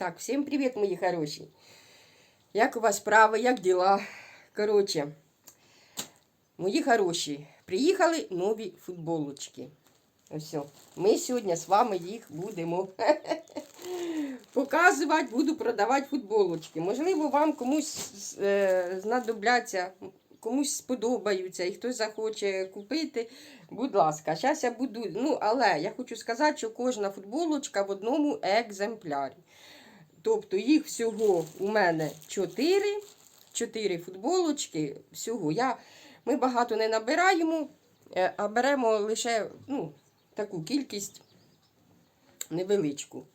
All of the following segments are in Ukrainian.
Так, всім привіт, мої хороші. Як у вас справи, як діла? Коротше, мої хороші, приїхали нові футболочки. Ось. Ми сьогодні з вами їх будемо показувати, буду продавати футболочки. Можливо, вам комусь е, знадобляться, комусь сподобаються і хтось захоче купити. Будь ласка, зараз я буду. Ну, але я хочу сказати, що кожна футболочка в одному екземплярі. Тобто їх всього у мене 4. 4 футболочки. Всього. Я, ми багато не набираємо, е, а беремо лише ну, таку кількість невеличку.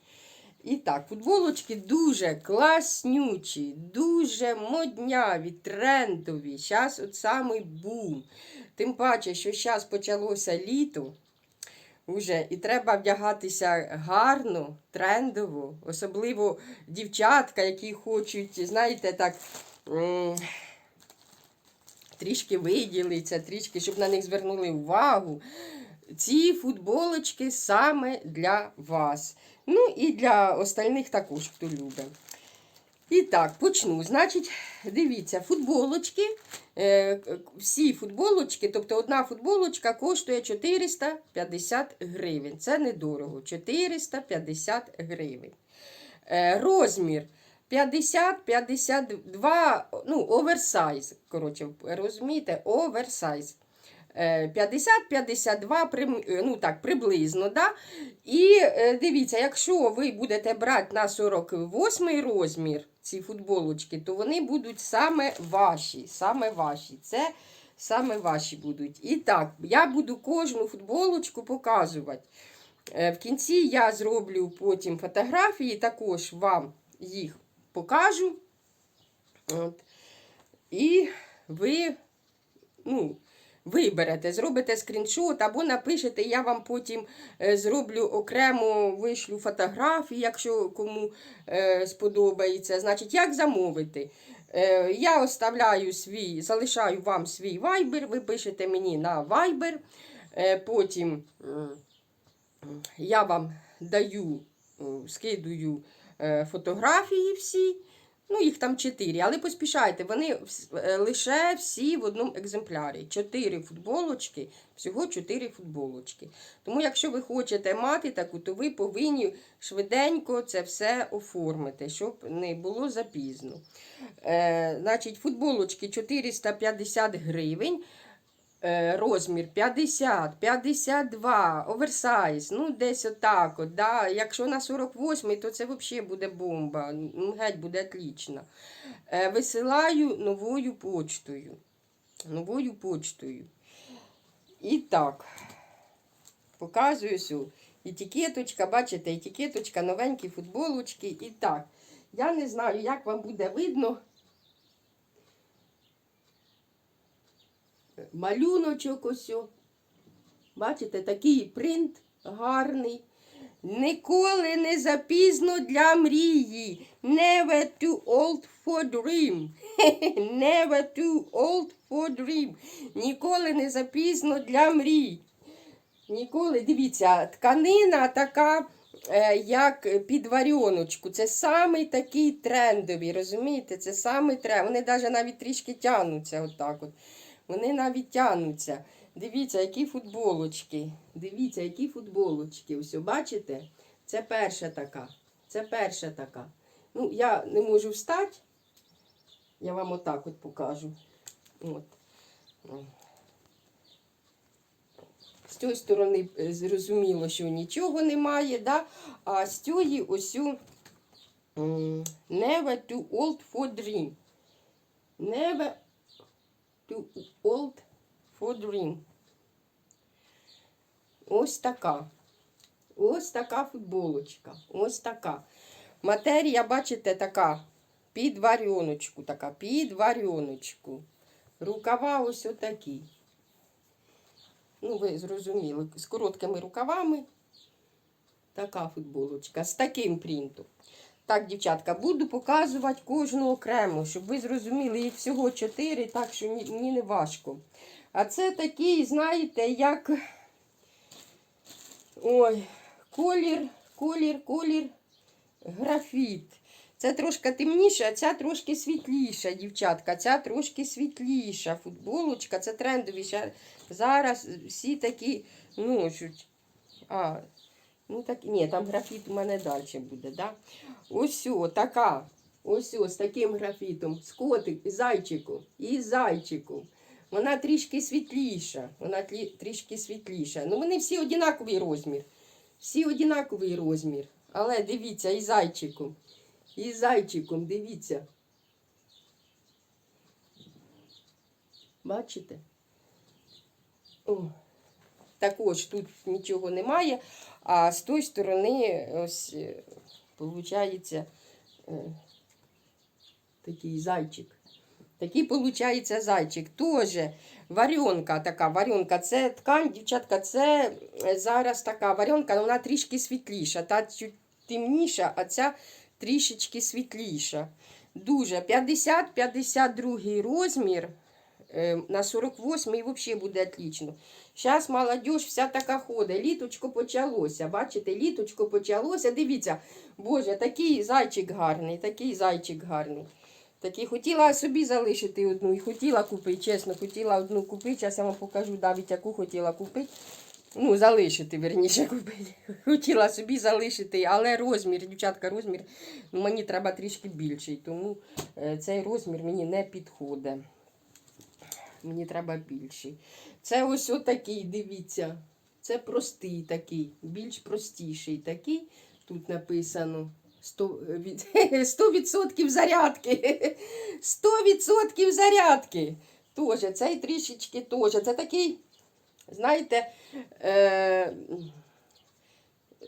І так, футболочки дуже класнючі, дуже модняві, трендові. Зараз от самий бум. Тим паче, що зараз почалося літо. Уже, і треба вдягатися гарно, трендово, особливо дівчатка, які хочуть, знаєте, так трішки виділитися, трішки, щоб на них звернули увагу. Ці футболочки саме для вас. Ну і для остальних також, хто любить. І так, почну. Значить, дивіться, футболочки. Е, всі футболочки, тобто одна футболочка коштує 450 гривень. Це недорого. 450 гривень. Е, розмір 50-52, ну, оверсайз. Коротше, розумієте, оверсайз. 50-52, ну так, приблизно. Да? І е, дивіться, якщо ви будете брати на 48 розмір ці футболочки, то вони будуть саме ваші. Саме ваші. Це саме ваші будуть. І так, я буду кожну футболочку показувати. Е, В кінці я зроблю потім фотографії, також вам їх покажу. От. І ви, ну, виберете, зробите скріншот або напишете, я вам потім е, зроблю окремо вишлю фотографії, якщо кому е, сподобається. Значить, як замовити? Е, я оставляю свій, залишаю вам свій вайбер, ви пишете мені на вайбер. Потім я вам даю, скидую фотографії всі. Ну, їх там чотири, але поспішайте, вони е, лише всі в одному екземплярі. Чотири футболочки, всього чотири футболочки. Тому, якщо ви хочете мати таку, то ви повинні швиденько це все оформити, щоб не було запізно. Е, значить, футболочки 450 гривень. Е, Розмір 50, 52, оверсайз, ну десь отак. От, да. Якщо на 48, то це взагалі буде бомба. Ну, геть буде отлично. Е, Висилаю новою почтою. Новою почтою. І так, показую сю. Етикеточка, бачите, етикеточка, новенькі футболочки. І так, я не знаю, як вам буде видно. Малюночок ось. Бачите, такий принт гарний. Ніколи не запізно для мрії. Never too old for dream. Never too old for dream. Ніколи не запізно для мрій. Ніколи, дивіться, тканина така, е, як під варіоночку. Це самий такий трендовий, розумієте? Це самий тренд. Вони навіть навіть трішки тягнуться отак от. Вони навіть тягнуться. Дивіться, які футболочки. Дивіться, які футболочки. Ось, бачите? Це перша така. Це перша така. Ну, я не можу встати. Я вам отак от покажу. От. З цієї сторони е, зрозуміло, що нічого немає, да? а з цієї ось never too old for dream. Never too old for dream. Ось така. Ось така футболочка. Ось така. Матерія, бачите, така під варіоночку, така під варіоночку. Рукава ось отакі. Ну, ви зрозуміли, з короткими рукавами. Така футболочка, з таким принтом. Так, дівчатка, буду показувати кожну окремо, щоб ви зрозуміли, їх всього чотири, так що мені не важко. А це такий, знаєте, як. Ой, колір, колір, колір графіт. Це трошки темніше, а ця трошки світліша, дівчатка. Ця трошки світліша. Футболочка, це трендові. Ща- Зараз всі такі носять. А, ну так, ні, там графіт у мене далі буде, да? Ось о, така. Ось о, з таким графітом. З котик, і зайчиком. І зайчиком. Вона трішки світліша. Вона тлі- трішки світліша. Ну, вони всі однаковий розмір. Всі однаковий розмір. Але дивіться, і зайчиком. І зайчиком, дивіться. Бачите? О. Також тут нічого немає, а з тої сторони ось виходить такий зайчик. Такий виходить зайчик. Тоже варенка така. Варенка. Це ткань, дівчатка, це е, зараз така варенка, вона трішки світліша. Та чуть темніша, а ця трішечки світліша. Дуже 50-52 розмір. На 48 і взагалі буде отлично. Зараз молодь вся така ходить. Літочко почалося. Бачите, літочко почалося. Дивіться, Боже, такий зайчик гарний, такий зайчик гарний. Такий хотіла собі залишити одну і хотіла купити, чесно, хотіла одну купити. Зараз я вам покажу навіть яку хотіла купити. Ну, залишити, верніше купити. Хотіла собі залишити, але розмір, дівчатка, розмір ну, мені треба трішки більший, тому е, цей розмір мені не підходить. Мені треба більший. Це ось отакий, дивіться. Це простий такий, більш простіший такий. Тут написано 100%, 100% зарядки. 100% зарядки. Тоже, цей трішечки теж. Це такий, знаєте, е,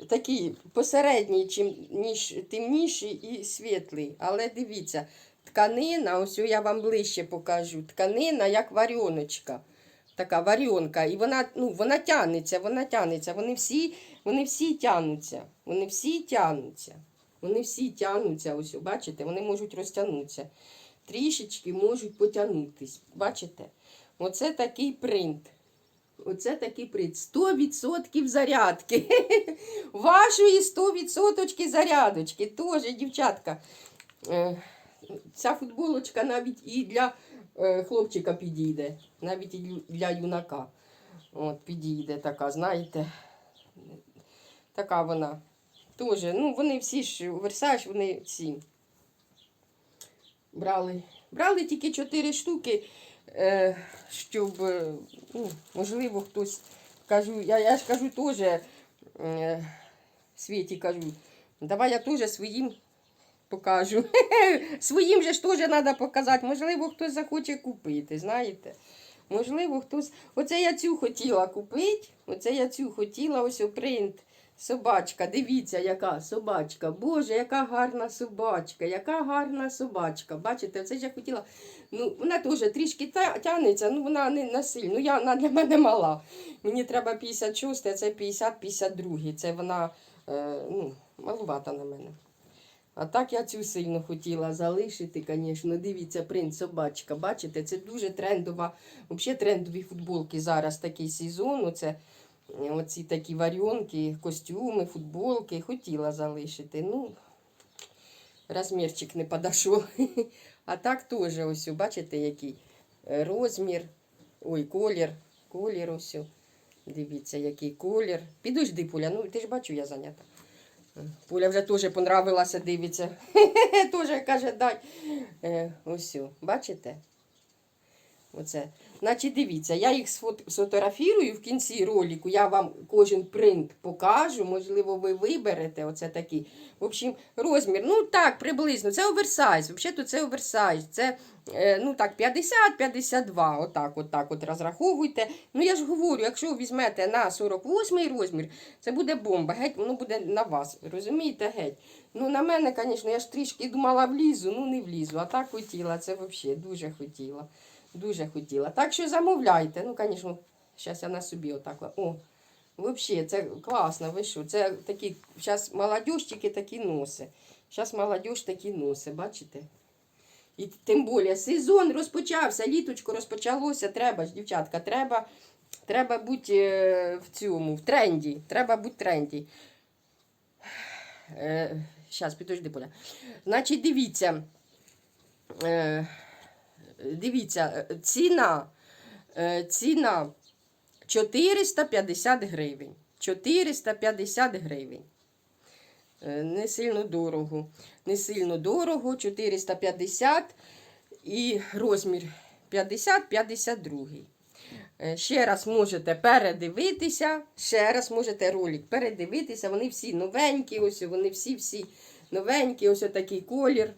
такий посередній, чим, ніж темніший і світлий. Але дивіться, тканина, ось я вам ближче покажу. Тканина як варіоночка. Така варіонка. І вона, ну, вона тягнеться, вона тягнеться. Вони всі, вони всі тягнуться. Вони всі тягнуться. Вони всі тягнуться. Ось, бачите, вони можуть розтягнутися. Трішечки можуть потягнутись. Бачите? Оце такий принт. Оце такий принт. 100% зарядки. Вашої 100% зарядочки. Тоже, дівчатка. Ця футболочка навіть і для е, хлопчика підійде, навіть і для юнака. От, підійде така, знаєте. Така вона. Тоже, ну, вони всі ж Версаж, вони всі брали. Брали тільки 4 штуки, е, щоб, е, ну, можливо, хтось кажу, я, я ж кажу теж, Світі кажу, давай я теж своїм покажу. Своїм же ж теж треба показати. Можливо, хтось захоче купити, знаєте. Можливо, хтось. Оце я цю хотіла купити. Оце я цю хотіла, ось принт. Собачка, дивіться, яка собачка. Боже, яка гарна собачка, яка гарна собачка. Бачите, це ж я хотіла. Ну, вона теж трішки тягнеться, ну вона не насильно. Ну, я, вона для мене мала. Мені треба 56, а це 50-52. Це вона е, ну, малувата на мене. А так я цю сильно хотіла залишити, звісно. Дивіться, принт собачка. Бачите, це дуже трендова. Взагалі трендові футболки зараз такий сезон. Оце оці такі варіонки, костюми, футболки. Хотіла залишити. Ну, розмірчик не подошов. А так теж ось, бачите, який е, розмір. Ой, колір. Колір ось. Дивіться, який колір. Підожди, Пуля, ну ти ж бачу, я зайнята. Пуля вже теж понравилася, дивиться. Теж каже, дай. Усю. ось, бачите? Оце. Значить, дивіться, я їх сфотографірую в кінці ролику, я вам кожен принт покажу, можливо, ви виберете оце такий. В общем, розмір, ну так, приблизно, це оверсайз. Взагалі це оверсайз. Це е, ну так, 50-52. Отак, отак от розраховуйте. Ну я ж говорю, якщо візьмете на 48 розмір, це буде бомба. Геть, воно буде на вас. Розумієте, геть. Ну, на мене, звісно, я ж трішки думала влізу, ну не влізу. А так хотіла, це взагалі дуже хотіла. Дуже хотіла. Так що замовляйте. Ну, звісно, зараз я на собі отак. О, взагалі, це класно, ви що? Це такі, зараз молодіж тільки такі носи. Зараз молодіж такі носи, бачите? І тим більше сезон розпочався, літочко розпочалося. Треба ж, дівчатка, треба, треба бути е, в цьому, в тренді. Треба бути в тренді. Е, Зараз, підожди, Поля. Значить, дивіться. Е, дивіться, е, ціна. Е, ціна 450 гривень. 450 гривень. Е, Не сильно дорого. Не сильно дорого, 450 і розмір 50-52. Е, Ще раз можете передивитися, ще раз можете ролик передивитися. Вони всі новенькі, ось вони всі-всі новенькі, ось такий колір.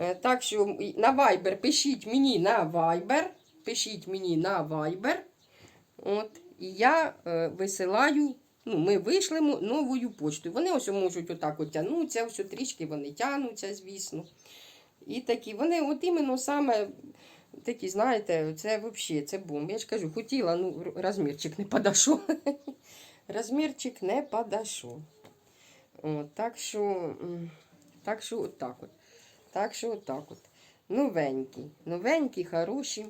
Е, Так що на Viber пишіть мені на Viber. Пишіть мені на Viber. От, і я е, висилаю, ну, ми вишлемо новою почтою. Вони ось можуть отак от тягнутися, ось трішки вони тягнуться, звісно. І такі, вони от іменно саме такі, знаєте, це взагалі, це бум. Я ж кажу, хотіла, ну, розмірчик не подошов. розмірчик не подошов. От, так що, так що от так от. Так що от так от. Новенькі, новенькі, хороші.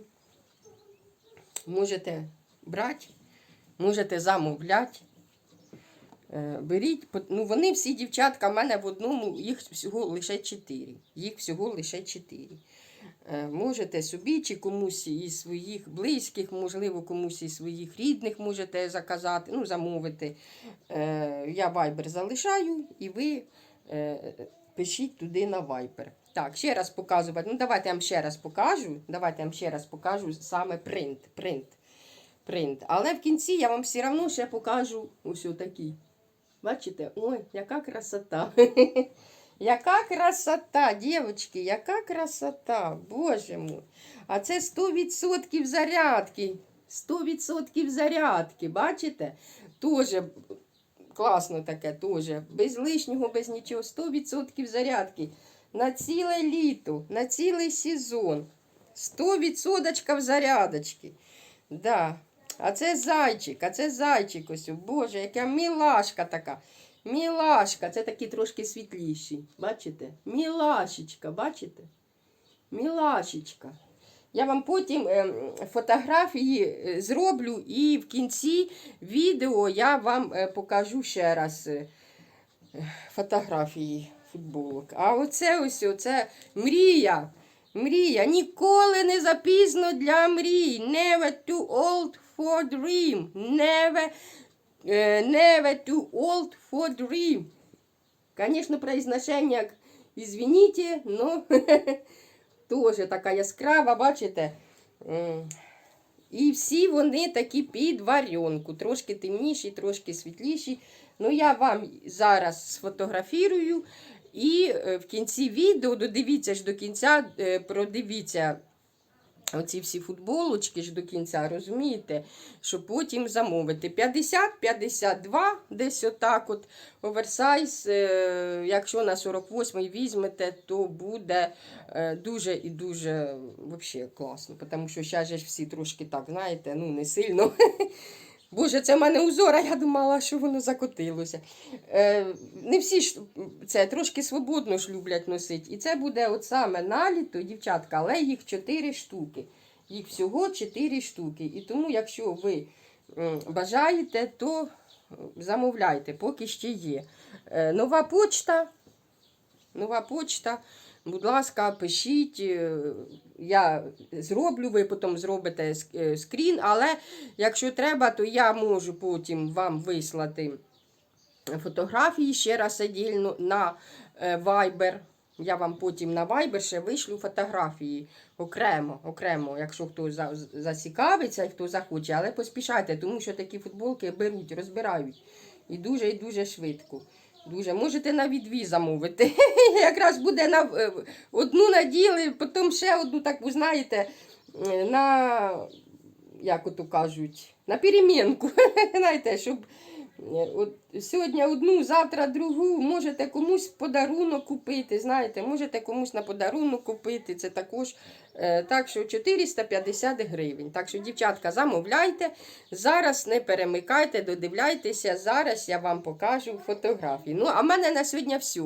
Можете брати, можете замовляти. Е, Беріть, ну вони всі дівчатка, в мене в одному, їх всього лише 4. Їх всього лише 4. Можете собі чи комусь із своїх близьких, можливо, комусь із своїх рідних можете заказати, ну, замовити. Е, Я Viber залишаю і ви е, пишіть туди на Viber. Так, ще раз показувати. Ну, давайте я вам ще раз покажу. Давайте я вам ще раз покажу саме принт. принт. принт. Але в кінці я вам все одно ще покажу ось отакий. Бачите? Ой, яка красота. Яка красота, дівчатки, яка красота, боже мой. А це 100% зарядки. 100% зарядки, бачите? Тоже класно таке, тоже. Без лишнього, без нічого. 100% зарядки. На ціле літо, на цілий сезон. 100% зарядочки. Да. А це зайчик, а це зайчик ось. Боже, яка мілашка така. Мілашка, це такі трошки світліші. Бачите? Мілашечка, бачите? Мілашечка. Я вам потім ем, фотографії е, зроблю і в кінці відео я вам е, покажу ще раз е, фотографії футболок. А оце ось оце мрія. Мрія. Ніколи не запізно для мрій. Never too old for dream. Never, е, never too old for dream. Конечно, произношення, извините, но теж така яскрава, бачите? І всі вони такі під варіонку. Трошки темніші, трошки світліші. Ну, я вам зараз сфотографірую. І е, в кінці відео додивіться ж до кінця, е, продивіться оці всі футболочки ж до кінця, розумієте? Щоб потім замовити. 50-52, десь отак от оверсайз. е, Якщо на 48-й візьмете, то буде е, дуже і дуже вообще класно. Тому що зараз ж всі трошки так, знаєте, ну не сильно. Боже, це в мене узор, а я думала, що воно закотилося. Е, не всі ж це трошки свободно ж люблять носити. І це буде от саме наліто, дівчатка, але їх 4 штуки. Їх всього 4 штуки. І тому, якщо ви бажаєте, то замовляйте, поки ще є. Е, нова почта. Нова почта. Будь ласка, пишіть, е, я зроблю, ви потім зробите е, скрін, але якщо треба, то я можу потім вам вислати фотографії ще раз отдільно на е, Viber. Я вам потім на Viber ще вишлю фотографії окремо, окремо, якщо хто зацікавиться і хто захоче. Але поспішайте, тому що такі футболки беруть, розбирають. І дуже і дуже швидко. Дуже. Можете навіть дві замовити. Якраз буде на е, одну наділи, потім ще одну, так ви знаєте, е, на, як ото кажуть, на перемінку. Знаєте, щоб от сьогодні одну, завтра другу, можете комусь подарунок купити. Знаєте, можете комусь на подарунок купити. Це також е, так, що 450 гривень. Так що, дівчатка, замовляйте. Зараз не перемикайте, додивляйтеся. Зараз я вам покажу фотографії. Ну, а в мене на сьогодні все.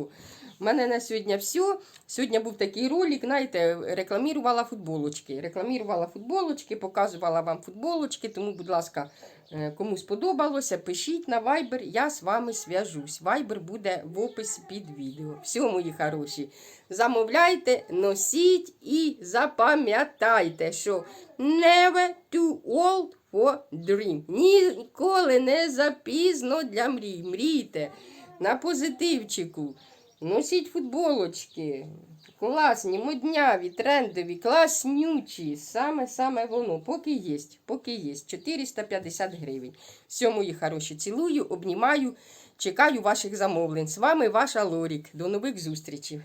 У мене на сьогодні все. Сьогодні був такий ролик, знаєте, рекламувала футболочки. Рекламувала футболочки, показувала вам футболочки, тому, будь ласка, е, кому сподобалося, пишіть на Viber, я з вами зв'яжусь. Viber буде в описі під відео. Все, мої хороші. Замовляйте, носіть і запам'ятайте, що never too old for dream. Ніколи не запізно для мрій. Мрійте на позитивчику. Носіть футболочки. Класні, модняві, трендові, класнючі. Саме-саме воно. Поки є, поки є. 450 гривень. Все, мої хороші, цілую, обнімаю, чекаю ваших замовлень. З вами ваша Лорік. До нових зустрічей.